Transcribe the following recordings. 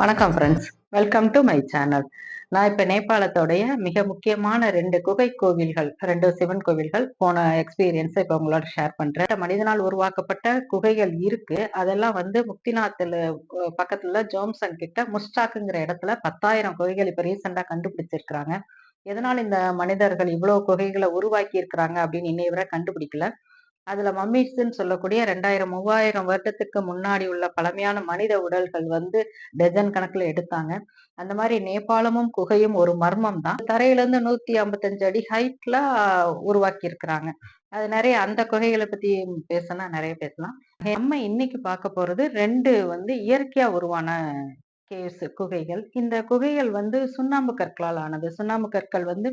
வணக்கம் friends welcome to my channel நான் இப்போ நேபாளத்தோடைய மிக முக்கியமான ரெண்டு குகை கோவில்கள் ரெண்டு சிவன் கோவில்கள் போன எக்ஸ்பீரியன்ஸை இப்போ உங்களோட ஷேர் பண்றேன். மனிதனால் உருவாக்கப்பட்ட குகைகள் இருக்கு. அதெல்லாம் வந்து முக்திநாத்தில் பக்கத்துல ஜோம்சன் கிட்ட முஸ்டாக்குங்கிற இடத்துல பத்தாயிரம் குகைகள் இப்போ ரீசெண்டாக கண்டுபிடிச்சிருக்கிறாங்க. எதனால் இந்த மனிதர்கள் இவ்வளவு குகைகளை உருவாக்கி இருக்கிறாங்க அப்படின்னு இன்னைய வரை கண்டுபிடிக்கல. அதுல மம்மிஸ்ன்னு சொல்லக்கூடிய ரெண்டாயிரம் மூவாயிரம் வருடத்துக்கு முன்னாடி உள்ள பழமையான மனித உடல்கள் வந்து டஜன் கணக்குல எடுத்தாங்க. அந்த மாதிரி நேபாளமும் குகையும் ஒரு மர்மம் தான். தரையில இருந்து நூத்தி ஐம்பத்தஞ்சு அடி ஹைட்ல உருவாக்கி இருக்கிறாங்க அது நிறைய அந்த குகைகளை பத்தி பேசினா நிறைய பேசலாம். நம்ம இன்னைக்கு பார்க்க போறது ரெண்டு வந்து இயற்கையா உருவான கேவ்ஸ் குகைகள். இந்த குகைகள் வந்து சுண்ணாம்பு கற்களால் ஆனது. சுண்ணாம்பு கற்கள் வந்து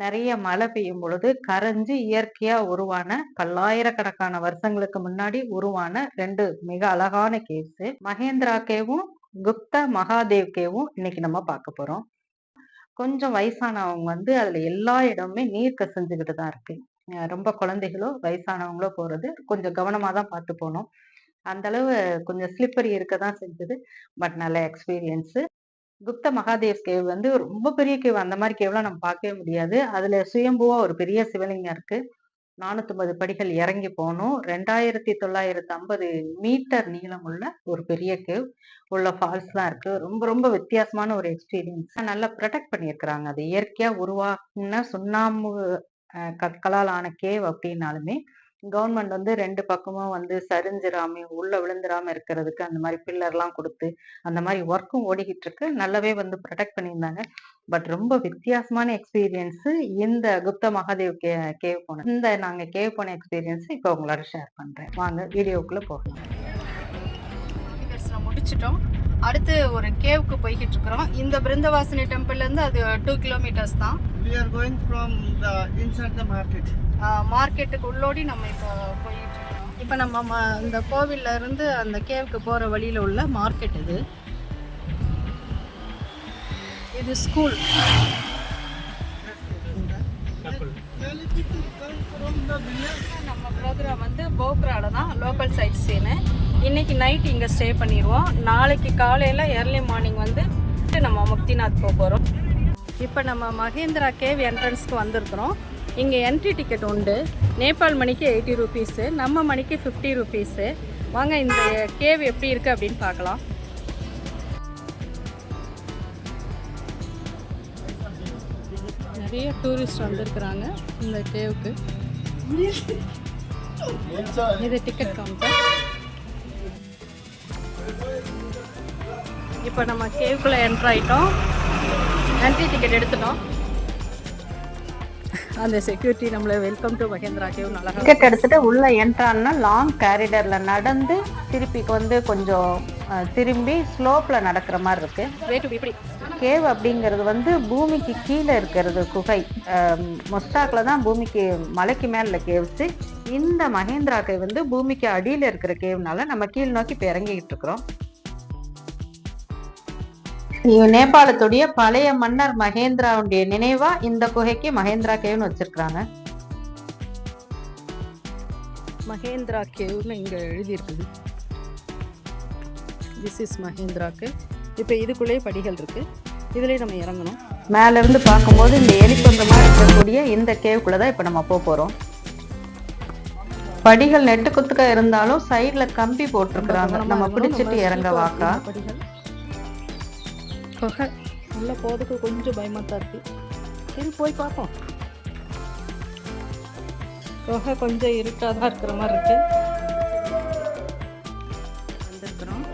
நிறைய மழை பெய்யும் பொழுது கரைஞ்சு இயற்கையா உருவான பல்லாயிரக்கணக்கான வருஷங்களுக்கு முன்னாடி உருவான ரெண்டு மிக அழகான கேவ்ஸ் மகேந்திரா கேவும் குப்த மகாதேவ் கேவும் இன்னைக்கு நம்ம பார்க்க போறோம். கொஞ்சம் வயசானவங்க வந்து அதுல எல்லா இடமுமே நீர் கசிஞ்சுக்கிட்டு தான் இருக்கு. ரொம்ப குழந்தைகளோ வயசானவங்களோ போறது கொஞ்சம் கவனமா தான் பார்த்து போனோம் அந்த அளவு கொஞ்சம் ஸ்லிப்பரி இருக்க தான் செஞ்சது. பட் நல்ல எக்ஸ்பீரியன்ஸு குப்த மகாதேவ் கேவ் வந்து ரொம்ப பெரிய கேவ். அந்த மாதிரி கேவ்லாம் நம்ம பார்க்கவே முடியாது. அதுல சுயம்புவா ஒரு பெரிய சிவலிங்கம் இருக்கு. நானூத்தி படிகள் இறங்கி போகணும். ரெண்டாயிரத்தி தொள்ளாயிரத்தி ஐம்பது மீட்டர் நீளம் உள்ள ஒரு பெரிய கேவ். உள்ள ஃபால்ஸ் தான் இருக்கு. ரொம்ப ரொம்ப வித்தியாசமான ஒரு எக்ஸ்பீரியன்ஸ் நல்லா ப்ரொடெக்ட் பண்ணியிருக்கிறாங்க. அது இயற்கையா உருவாக்குன சுண்ணாம்பு கற்களால் ஆன கேவ் அப்படின்னாலுமே கவர்மெண்ட் வந்து ரெண்டு பக்கமும் வந்து சரிஞ்சிராம உள்ள விழுந்துராம இருக்கிறதுக்கு அந்த மாதிரி பில்லர்லாம் கொடுத்து அந்த மாதிரி ஒர்க்கும் ஓடிக்கிட்டு இருக்கு. நல்லாவே வந்து ப்ரொடெக்ட் பண்ணியிருந்தாங்க. பட் ரொம்ப வித்தியாசமான எக்ஸ்பீரியன்ஸ் இந்த குப்த மகாதேவ் கே கேவ் போன இந்த நாங்க கேவ் போன எக்ஸ்பீரியன்ஸ் இப்போ உங்களோட ஷேர் பண்றேன். வாங்க வீடியோக்குள்ள போகலாம். முடிச்சிட்டோம். அடுத்து ஒரு கேவுக்கு போய்கிட்டு இருக்கிறோம். இந்த பிருந்தவாசினி டெம்பிள்ல இருந்து அது டூ கிலோமீட்டர்ஸ் தான். We are going from the inside the market. மார்க்கெட்டுக்கு உள்ளோடி நம்ம இப்போ போயிட்டு இப்போ நம்ம ம- இந்த கோவில்ல இருந்து அந்த கேவுக்கு போற வழியில உள்ள மார்க்கெட் இது. இது ஸ்கூல் நம்ம ப்ரோக்ராம் வந்து போக்ரால தான் லோக்கல் சைட் சீனு இன்னைக்கு நைட் இங்கே ஸ்டே பண்ணிடுவோம் நாளைக்கு காலையில் ஏர்லி மார்னிங் வந்து நம்ம முக்திநாத் போக போகிறோம் இப்போ நம்ம மகேந்திரா கேவ் என்ட்ரன்ஸ்க்கு வந்திருக்கிறோம். இங்கே என்ட்ரி டிக்கெட் உண்டு. நேபாள் மணிக்கு எயிட்டி ருபீஸு நம்ம மணிக்கு ஃபிஃப்டி ருபீஸு வாங்க இந்த கேவ் எப்படி இருக்குது அப்படின்னு பார்க்கலாம். நிறைய டூரிஸ்ட் வந்திருக்கிறாங்க இந்த கேவுக்கு இது டிக்கெட் கவுண்டர் இப்போ நம்ம கேவுக்குள்ளே என்ட்ராயிட்டோம் என்ட்ரி டிக்கெட் எடுத்துட்டோம். அந்த செக்யூரிட்டி நம்மளை வெல்கம் டு மகேந்திரா கேவ் நல்லா டிக்கெட் எடுத்துட்டு உள்ள என்ட்ரான்னா லாங் கேரிடர்ல நடந்து திருப்பி வந்து கொஞ்சம் திரும்பி ஸ்லோப்ல நடக்கிற மாதிரி இருக்கு. இப்படி கேவ் அப்படிங்கிறது வந்து பூமிக்கு கீழே இருக்கிறது குகை. மொஸ்டாக்ல தான் பூமிக்கு மலைக்கு மேல கேவ்ஸ் இந்த மகேந்திரா கேவ் வந்து பூமிக்கு அடியில இருக்கிற கேவ்னால நம்ம கீழ் நோக்கி இப்போ இறங்கிக்கிட்டு இருக்கிறோம். நேபாளத்துடைய பழைய மன்னர் மகேந்திராவுடைய நினைவா இந்த குகைக்கு மகேந்திரா கேவ்னு வச்சிருக்காங்க மகேந்திரா கேவ்னு இங்கே எழுதியிருக்குது. This is Mahendra cave. இப்போ இதுக்குள்ளேயே படிகள் இருக்குது இதுலேயே நம்ம இறங்கணும். மேல இருந்து பார்க்கும்போது இந்த எலிப்பந்தமா இருக்கக்கூடிய இந்த கேவுக்குள்ள தான் இப்போ நம்ம போக போறோம். படிகள் நெட்டு குத்துக்க இருந்தாலும் சைடுல கம்பி போட்டிருக்கிறாங்க. நம்ம. பிடிச்சிட்டு இறங்க வாக்கா. இருக்கு படிகள். குகை உள்ள போகிறதுக்கு கொஞ்சம் பயமாக தான் இருக்கு. சரி போய் பார்ப்போம். குகை கொஞ்சம் இருட்டாக தான் இருக்கிற மாதிரி இருக்கு. வந்திருக்கிறோம்.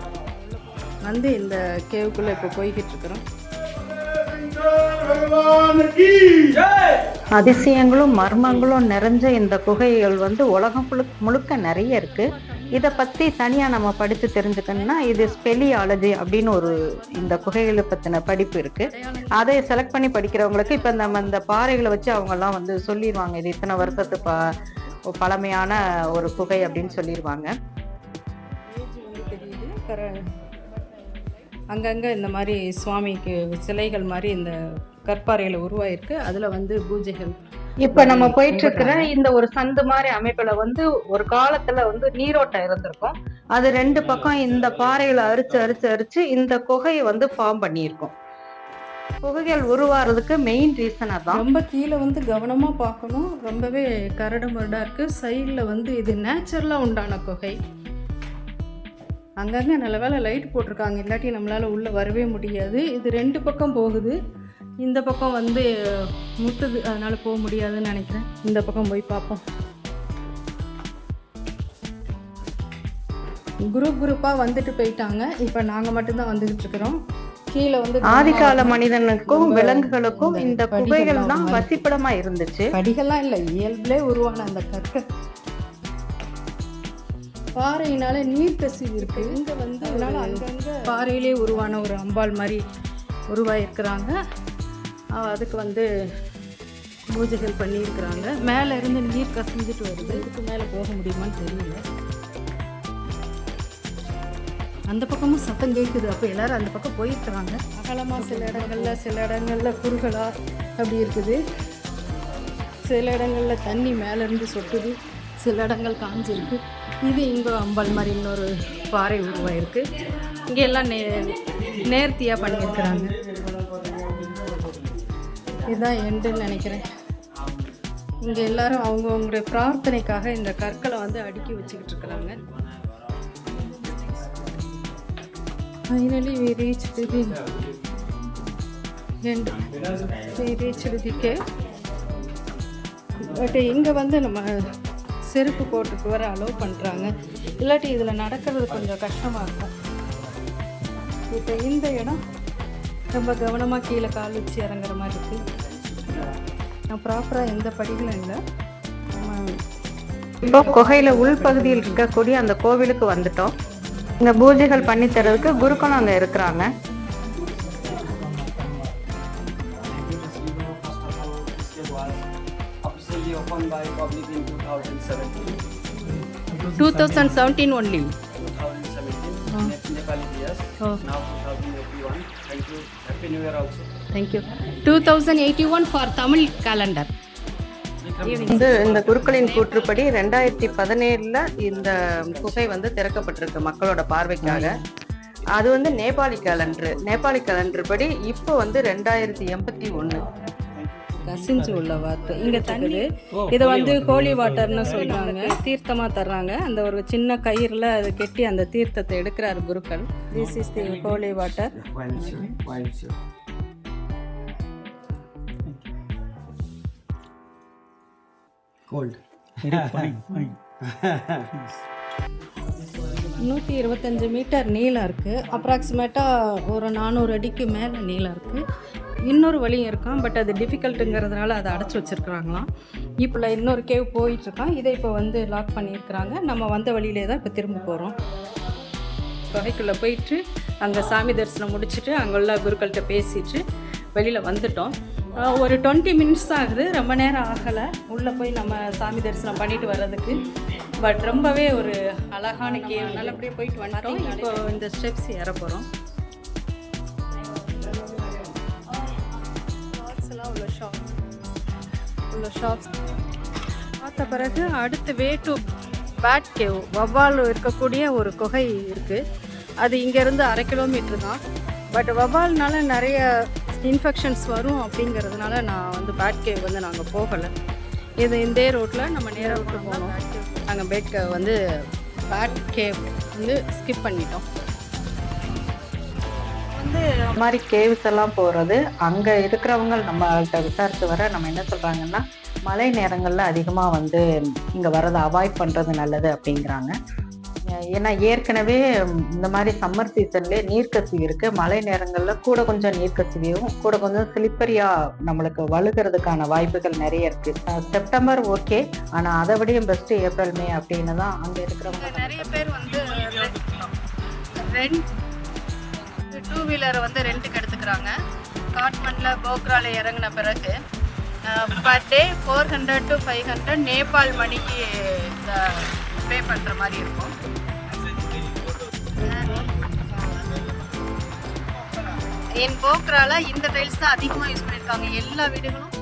வந்து இந்த கேவுக்குள்ளே இப்போ போய்கிட்டு இருக்கிறோம். அதிசயங்களும் மர்மங்களும் நிறைஞ்ச இந்த குகைகள் வந்து உலகம் முழுக்க நிறைய இருக்குது இதை பற்றி தனியாக நம்ம படித்து தெரிஞ்சுக்கணும்னா இது ஸ்பெலியாலஜி அப்படின்னு ஒரு இந்த குகைகளை பற்றின படிப்பு இருக்குது அதை செலக்ட் பண்ணி படிக்கிறவங்களுக்கு இப்போ நம்ம இந்த பாறைகளை வச்சு அவங்கெல்லாம் வந்து சொல்லிடுவாங்க இது இத்தனை வருஷத்து ப பழமையான ஒரு குகை அப்படின்னு சொல்லிடுவாங்க அங்கங்கே இந்த மாதிரி சுவாமிக்கு சிலைகள் மாதிரி இந்த கற்பாறையில் உருவாயிருக்கு. அதில் வந்து பூஜைகள் இப்ப நம்ம போயிட்டு இருக்கிற இந்த ஒரு சந்து மாதிரி அமைப்புல வந்து ஒரு காலத்துல வந்து நீரோட்டம் இருந்திருக்கும். அது ரெண்டு பக்கம் இந்த பாறைகளை அரிச்சு அரிச்சு அரிச்சு இந்த குகையை வந்து ஃபார்ம் பண்ணியிருக்கும். குகைகள் உருவாறதுக்கு மெயின் ரீசன் அதான். ரொம்ப கீழே வந்து கவனமாக பார்க்கணும். ரொம்பவே கரடு முரடாக இருக்குது சைடில் வந்து இது நேச்சுரலாக உண்டான குகை. அங்கங்கே நல்ல வேளை லைட் போட்டிருக்காங்க. இல்லாட்டி நம்மளால் உள்ளே வரவே முடியாது. இது ரெண்டு பக்கம் போகுது. இந்த பக்கம் வந்து முட்டுது அதனால் போக முடியாதுன்னு நினைக்கிறேன். இந்த பக்கம் போய் பார்ப்போம். குரூப் குரூப்பாக வந்துட்டு போயிட்டாங்க. இப்போ நாங்கள் மட்டும்தான் வந்துக்கிட்டு இருக்கிறோம். கீழே வந்து ஆதிகால மனிதனுக்கும் விலங்குகளுக்கும் இந்த குகைகள் தான் எல்லாம் வசிப்பிடமா இருந்துச்சு. படிகள்லாம் இல்லை இயல்பிலே உருவான அந்த கற்கள். பாறையினால நீர் கசிவு இருக்கு. இங்க வந்து அதனால அங்கங்க பாறையிலே உருவான ஒரு அம்பாள் மாதிரி உருவாயிருக்கிறாங்க. அதுக்கு வந்து பூஜைகள் பண்ணியிருக்கிறாங்க. மேலே இருந்து நீர் கசிஞ்சிட்டு வருது. இதுக்கு மேலே போக முடியுமான்னு தெரியல. அந்த பக்கமும் சத்தம் கேட்குது அப்போ எல்லாரும் அந்த பக்கம் போயிருக்கிறாங்க. அகலமாக சில இடங்களில் சில இடங்களில் குறுகலாக அப்படி இருக்குது. சில இடங்களில் தண்ணி மேலேருந்து சொட்டுது. சில இடங்கள் காஞ்சிருக்கு. இது இங்கே அம்பாள் மாதிரி இன்னொரு பாறை உருவாயிருக்கு. இங்கே எல்லாம் நே நேர்த்தியாக பண்ணியிருக்கிறாங்க. இதுதான் எண்டுன்னு நினைக்கிறேன். இங்கே எல்லாரும் அவங்கவுங்களுடைய பிரார்த்தனைக்காக இந்த கற்களை வந்து அடுக்கி வச்சுக்கிட்டு இருக்கிறாங்க. Finally we reach the end. We reach the cave but இங்கே வந்து நம்ம செருப்பு போட்டுக்கு வர அலோவ் பண்ணுறாங்க இல்லாட்டி இதில் நடக்கிறது கொஞ்சம் கஷ்டமாக இருக்கும். இப்போ இந்த இடம் ரொம்ப கவனமாக கீழே கால் வச்சு இறங்குற மாதிரி இருக்குது ப்ராப்பராக எந்த படிகளும் இல்லை. நம்ம இப்போ குகையில உள்பகுதியில் இருக்கக்கூடிய அந்த கோவிலுக்கு வந்துட்டோம். இங்க பூஜைகள் பண்ணி தரதுக்கு குருக்களும் அங்க இருக்கிறாங்க. Officially opened by public in 2017. Two thousand seventeen only 2017 Nep- Nepali years. Now 2081. Thank you. Happy New Year also. Thank you two thousand eighty one for Tamil calendar வந்து இந்த குருக்களின் கூற்றுப்படி ரெண்டாயிரத்தி பதினேழுல இந்த குகை வந்து திறக்கப்பட்டிருக்கு மக்களோட பார்வைக்காக அது வந்து நேபாளி கேலண்டர் நேபாளி கேலண்டர் படி இப்போ வந்து ரெண்டாயிரத்தி எண்பத்தி ஒன்று கசிஞ்சு உள்ள வாத்து. இங்க தண்ணி இதை வந்து ஹோலி வாட்டர்னு சொல்றாங்க தீர்த்தமா தர்றாங்க. அந்த ஒரு சின்ன கயிறுல அதை கெட்டி அந்த தீர்த்தத்தை எடுக்கிறார் குருக்கள். This is the holy water. நூற்றி இருபத்தஞ்சு மீட்டர் நீளம் இருக்குது அப்ராக்சிமேட்டாக ஒரு நானூறு அடிக்கு மேலே நீளம் இருக்குது இன்னொரு வழியும் இருக்கான் பட் அது டிஃபிகல்ட்டுங்கிறதுனால அதை அடைச்சி வச்சுருக்குறாங்களாம். இப்போ இன்னொரு கேவ் போயிட்டுருக்கான் இதை இப்போ வந்து லாக் பண்ணியிருக்கிறாங்க. நம்ம வந்த வழியிலே தான் இப்போ திரும்ப போகிறோம் குகைக்குள்ளே போயிட்டு அங்கே சாமி தரிசனம் முடிச்சுட்டு அங்கே உள்ள குருக்கள்கிட்ட பேசிட்டு வெளியில் வந்துட்டோம். ஒரு டுவெண்ட்டி மினிட்ஸ் தான் ஆகுது. ரொம்ப நேரம் ஆகலை. உள்ளே போய் நம்ம சாமி தரிசனம் பண்ணிட்டு வர்றதுக்கு. பட் ரொம்பவே ஒரு அழகான கேவ் நல்லபடியாக போயிட்டு வந்துட்டோம். இப்போ இந்த ஸ்டெப்ஸ் ஏற போகிறோம் உள்ள ஷாப்ஸ் பார்த்த பிறகு அடுத்து வே டு பேட் கேவ் வவ்வால் இருக்கக்கூடிய ஒரு குகை இருக்குது அது இங்கேருந்து அரை கிலோமீட்டர் தான். பட் வவ்வால்னால நிறைய இன்ஃபெக்ஷன்ஸ் வரும் அப்படிங்கிறதுனால நான் வந்து பேட் கேவ் வந்து நாங்கள் போகலை. இது இந்த ரோட்டில் நம்ம நேராக போனோம் நாங்கள் பேட் கேவ் வந்து பேட் கேவ் வந்து ஸ்கிப் பண்ணிட்டோம். வந்து இந்த மாதிரி கேவ்ஸ் எல்லாம் போறது அங்க இருக்கிறவங்க நம்மள்ட்ட விசாரிச்சு வர நம்ம என்ன சொல்றாங்கன்னா மழை நேரங்கள்ல அதிகமா வந்து இங்க வரதை அவாய்ட் பண்றது நல்லது அப்படிங்கிறாங்க. ஏன்னா ஏற்கனவே இந்த மாதிரி சம்மர் சீசன்ல நீர்க்கசிவு இருக்கு. மழை நேரங்கள்ல கூட கொஞ்சம் நீர்க்கசிவியும் கூட கொஞ்சம் ஸ்லிப்பரியா நம்மளுக்கு வழுகிறதுக்கான வாய்ப்புகள் நிறைய இருக்கு. அஹ் செப்டம்பர் ஓகே ஆனா அதை விடையும் பெஸ்ட் ஏப்ரல் மே அப்படின்னு தான் அங்க இருக்கிறவங்க நிறைய பேர் வந்து ரெண்ட் டூ வீலரை வந்து ரெண்ட்டுக்கு எடுத்துக்கிறாங்க. காட்மண்டில் போக்ரால இறங்கின பிறகு per day four hundred to five hundred Nepal மணிக்கு பே பண்ணுற மாதிரி இருக்கும். என் போக்ரால இந்த டைல்ஸ் தான் அதிகமாக யூஸ் பண்ணியிருக்காங்க எல்லா வீடுகளும்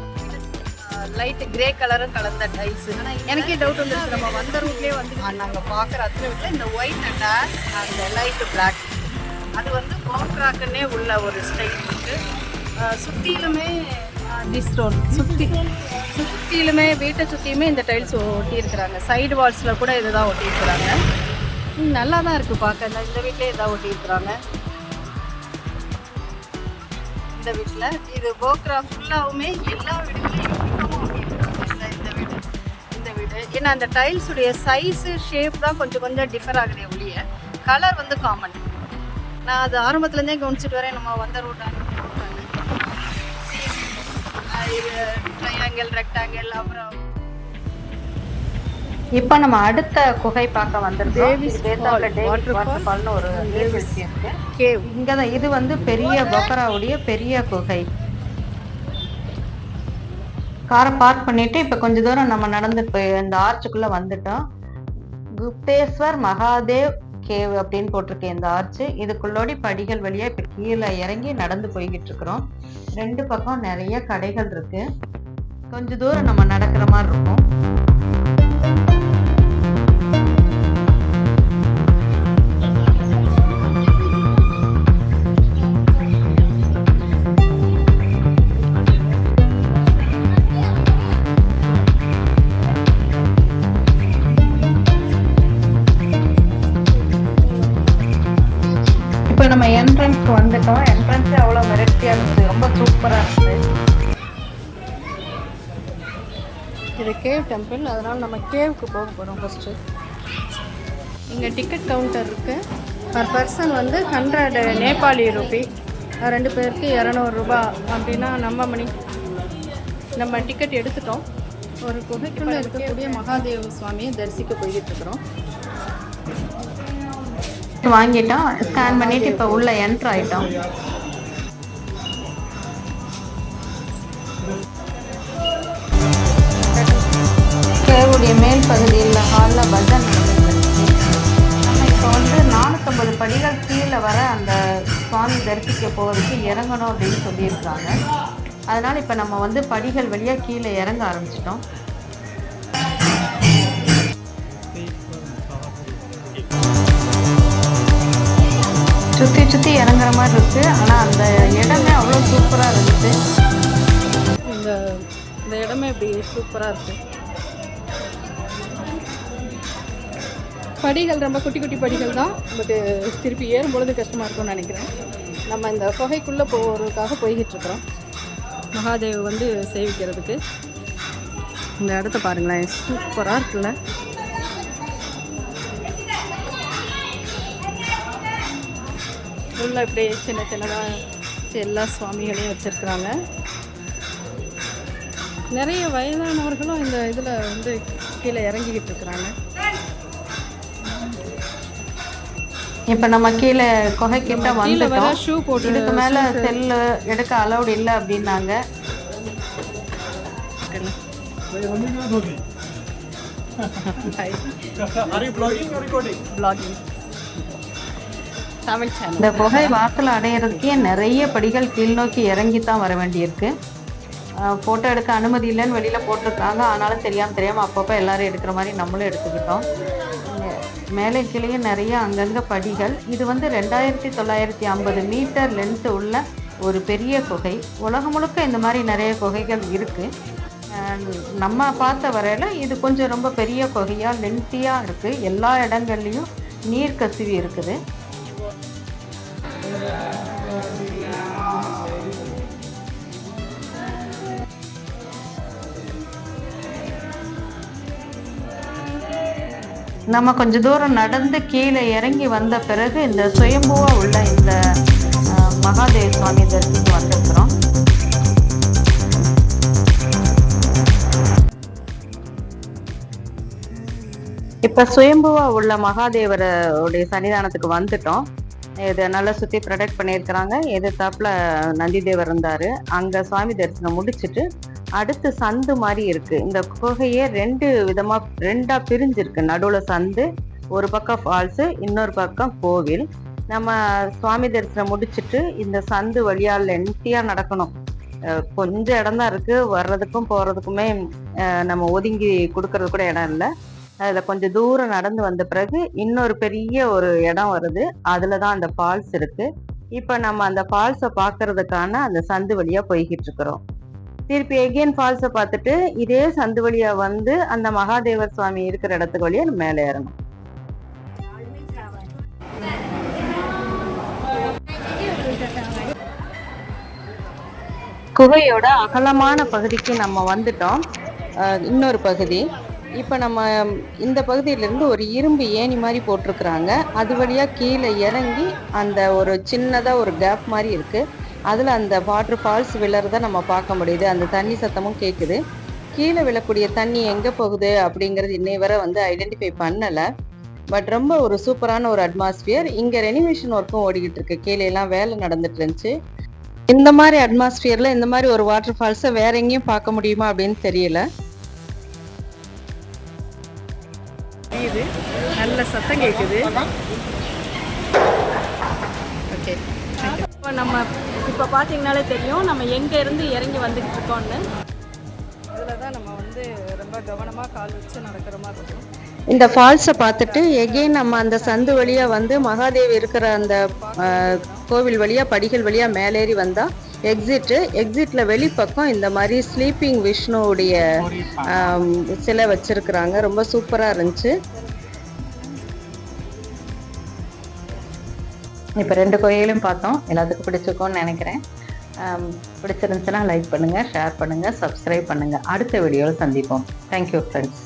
லைட் கிரே கலரும் கலந்த டைல்ஸ் எனக்கே டவுட் வந்துருச்சு. நம்ம வந்த ரூட்லேயே வந்து நாங்கள் பார்க்குற அத்தனை வீட்டில் இந்த ஒயிட் அண்ட் அந்த லைட் பிளாக் அது வந்து போக்ராக்குன்னே உள்ள ஒரு ஸ்டைல் இருக்கு. அஹ் சுத்திலுமே டிஸ்டோன் சுத்தி சுத்திலுமே வீட்டை சுற்றியுமே இந்த டைல்ஸ் ஒட்டி இருக்கிறாங்க சைடு வால்ஸில் கூட இதுதான் ஒட்டி இருக்கிறாங்க நல்லா தான் இருக்குது பார்க்க இந்த- இந்த வீட்லேயே இதான் ஒட்டி இருக்கிறாங்க இந்த வீட்டில் இது போக்ரா ஃபுல்லாகவுமே எல்லா வீடுகளையும் இந்த வீடு. இந்த வீடு. ஏன்னா அந்த டைல்ஸுடைய சைஸு ஷேப் தான் கொஞ்சம் கொஞ்சம் டிஃபர் ஆகுதே ஒழிய கலர் வந்து காமன் நான் அது ஆரம்பத்துலேருந்தே கவனிச்சிட்டு வரேன். நம்ம வந்த ரூட்டான ட்ரையாங்கிள் ரெக்டாங்கிள் அப்புறம் இப்ப நம்ம அடுத்த குகை பார்க்க வந்திருக்கோம். ஒரு நீர்வீழ்ச்சி இருக்கு கேவ் இங்கதான் இது வந்து பெரிய பக்கராவுடைய பெரிய குகை. காரை பார்க் பண்ணிட்டு இப்ப கொஞ்ச தூரம் நம்ம நடந்து போய் இந்த ஆர்ச்சுக்குள்ள வந்துட்டோம். குப்தேஸ்வர் மகாதேவ் கேவ் அப்படின்னு போட்டிருக்க இந்த ஆர்ச்சு இதுக்குள்ளோடி படிகள் வழியா இப்ப கீழே இறங்கி நடந்து போய்கிட்டு இருக்கிறோம். ரெண்டு பக்கம் நிறைய கடைகள் இருக்கு. கொஞ்ச தூரம் நம்ம நடக்கிற மாதிரி இருக்கும். டெம்பிள் அதனால் நம்ம கேவுக்கு போக போகிறோம் ஃபஸ்ட்டு இங்கே டிக்கெட் கவுண்டர் இருக்குது பர் பர்சன் வந்து ஹண்ட்ரட் நேபாளி ரூபி ரெண்டு பேருக்கு இரநூறுபா அப்படின்னா நம்ம மணி நம்ம டிக்கெட் எடுத்துட்டோம். ஒரு குகைக்குள்ளே இருக்கக்கூடிய மகாதேவ சுவாமியை தரிசிக்க போய்கிட்டு இருக்கிறோம். வாங்கிட்டோம் ஸ்கேன் பண்ணிட்டு இப்போ உள்ள என்ட்ரு ஆயிட்டோம். கேவுடைய மேல் பகுதியில் ஹாலில் பஜன் ஆனால் நம்ம இப்போ வந்து நானூற்றம்பது படிகள் கீழே வர அந்த சுவாமி தரிசிக்க போகிறதுக்கு இறங்கணும் அப்படின்னு சொல்லியிருக்காங்க. அதனால் இப்போ நம்ம வந்து படிகள் வழியாக கீழே இறங்க ஆரம்பிச்சிட்டோம். சுற்றி சுற்றி இறங்குற மாதிரி இருக்குது ஆனால் அந்த இடமே அவ்வளோ சூப்பராக இருந்துச்சு. இந்த இந்த இடமே இப்படி சூப்பராக இருக்குது படிகள் ரொம்ப குட்டி குட்டி படிகள் தான் பட்டு திருப்பி ஏறும்பொழுது கஷ்டமாக இருக்கும்னு நினைக்கிறேன். நம்ம இந்த குகைக்குள்ளே போகிறதுக்காக போய்கிட்டுருக்குறோம். மகாதேவ் வந்து சேவிக்கிறதுக்கு. இந்த இடத்த பாருங்களேன் சூப்பராக இருக்குல்ல. உள்ள இப்படியே சின்ன சின்னதாக எல்லா சுவாமிகளையும் வச்சுருக்குறாங்க. நிறைய வயதானவர்களும் இந்த இதில் வந்து கீழே இறங்கிக்கிட்டு இருக்கிறாங்க. இப்போ நம்ம கீழே குகை கிட்ட வந்துட்டோம். ஷூ போட்டு இதுக்கு மேலே செல்லு எடுக்க அலௌட் இல்லை அப்படின்னாங்க. இந்த குகை வாசல் அடையிறதுக்கே நிறைய படிகள் கீழ் நோக்கி இறங்கி தான் வர வேண்டியிருக்கு. ஃபோட்டோ எடுக்க அனுமதி இல்லைன்னு வெளியில் போட்டிருக்காங்க. ஆனாலும் தெரியாமல் தெரியாமல் அப்பப்போ எல்லாரும் எடுக்கிற மாதிரி நம்மளும் எடுத்துக்கிட்டோம். மேலே கீழே நிறைய அங்கங்கே படிகள். இது வந்து ரெண்டாயிரத்தி தொள்ளாயிரத்தி ஐம்பது மீட்டர் லென்த்து உள்ள ஒரு பெரிய குகை. உலகம் முழுக்க இந்த மாதிரி நிறைய குகைகள் இருக்குது நம்ம பார்த்த வரையில் இது கொஞ்சம் ரொம்ப பெரிய குகையாக லென்த்தியாக இருக்குது எல்லா இடங்கள்லையும் நீர் கசிவு இருக்குது. நம்ம கொஞ்ச தூரம் நடந்து கீழே இறங்கி வந்த பிறகு இந்த சுயம்புவாக உள்ள இந்த மகாதேவ சுவாமி தரிசித்து வந்திருக்கிறோம். இப்ப சுயம்புவா உள்ள மகாதேவருடைய சன்னிதானத்துக்கு வந்துட்டோம். இது நல்லா சுத்தி ப்ரொடெக்ட் பண்ணியிருக்கிறாங்க. எது தாப்பில் நந்திதேவர் இருந்தாரு. அங்க சுவாமி தரிசனம் முடிச்சிட்டு அடுத்து சந்து மாதிரி இருக்கு. இந்த குகையே ரெண்டு விதமா ரெண்டா பிரிஞ்சிருக்கு. நடுவுல சந்து ஒரு பக்கம் ஃபால்ஸ் இன்னொரு பக்கம் கோவில். நம்ம சுவாமி தரிசனம் முடிச்சிட்டு இந்த சந்து வழியா லென்த்தியா நடக்கணும். கொஞ்சம் இடம் தான் இருக்கு. வர்றதுக்கும் போறதுக்குமே நம்ம ஒதுங்கி கொடுக்கறது கூட இடம் இல்லை. அதில் கொஞ்சம் தூரம் நடந்து வந்த பிறகு இன்னொரு பெரிய ஒரு இடம் வருது. அதுல தான் அந்த ஃபால்ஸ் இருக்கு. இப்போ நம்ம அந்த ஃபால்ஸை பார்க்கறதுக்கான அந்த சந்து வழியா போய்கிட்டு இருக்கிறோம். திருப்பி எகெயின் ஃபால்ஸை பார்த்துட்டு இதே சந்து வழியா வந்து அந்த மகாதேவர் சுவாமி இருக்கிற இடத்துக்கு வழியா நம்ம மேலே ஏறணும். குகையோட அகலமான பகுதிக்கு நம்ம வந்துட்டோம். இன்னொரு பகுதி. இப்போ நம்ம இந்த பகுதியிலேருந்து ஒரு இரும்பு ஏணி மாதிரி போட்டிருக்கிறாங்க. அது வழியாக கீழே இறங்கி அந்த ஒரு சின்னதாக ஒரு கேப் மாதிரி இருக்குது அதில் அந்த வாட்டர் ஃபால்ஸ் விழறத நம்ம பார்க்க முடியுது. அந்த தண்ணி சத்தமும் கேட்குது கீழே விழக்கூடிய தண்ணி எங்கே போகுது அப்படிங்கிறது இன்னை வரை வந்து ஐடென்டிஃபை பண்ணலை. பட் ரொம்ப ஒரு சூப்பரான ஒரு அட்மாஸ்பியர் இங்கே ரெனிவேஷன் ஒர்க்கும் ஓடிக்கிட்டு இருக்கு. கீழே எல்லாம் வேலை நடந்துட்டு இருந்துச்சு. இந்த மாதிரி அட்மாஸ்பியர்ல இந்த மாதிரி ஒரு வாட்டர் ஃபால்ஸை வேற எங்கேயும் பார்க்க முடியுமா அப்படின்னு தெரியல. இது நல்ல சத்தம் கேட்குது ஓகே இப்போ நம்ம இப்போ பார்த்தீங்கனாலே தெரியும் நம்ம எங்கே இருந்து இறங்கி வந்துக்கிட்டு இருக்கோம்னு. இதில் தான் நம்ம வந்து ரொம்ப கவனமாக கால் வச்சு நடக்கிற மாதிரி இருக்கும். இந்த ஃபால்ஸை பார்த்துட்டு எகெயின் நம்ம அந்த சந்து வழியா வந்து மகாதேவ் இருக்கிற அந்த கோவில் வழியா படிகள் வழியா மேலேறி வந்தா எக்ஸிட்டு எக்ஸிட்ல வெளிப்பக்கம் இந்த மாதிரி ஸ்லீப்பிங் விஷ்ணுவுடைய சிலை வச்சிருக்கிறாங்க. ரொம்ப சூப்பரா இருந்துச்சு. இப்போ ரெண்டு கோயிலும் பார்த்தோம். எல்லாத்துக்கும் பிடிச்சிருக்கோன்னு நினைக்கிறேன். பிடிச்சிருந்துச்சுன்னா லைக் பண்ணுங்கள் ஷேர் பண்ணுங்கள் சப்ஸ்கிரைப் பண்ணுங்கள் அடுத்த வீடியோவில் சந்திப்போம். Thank you friends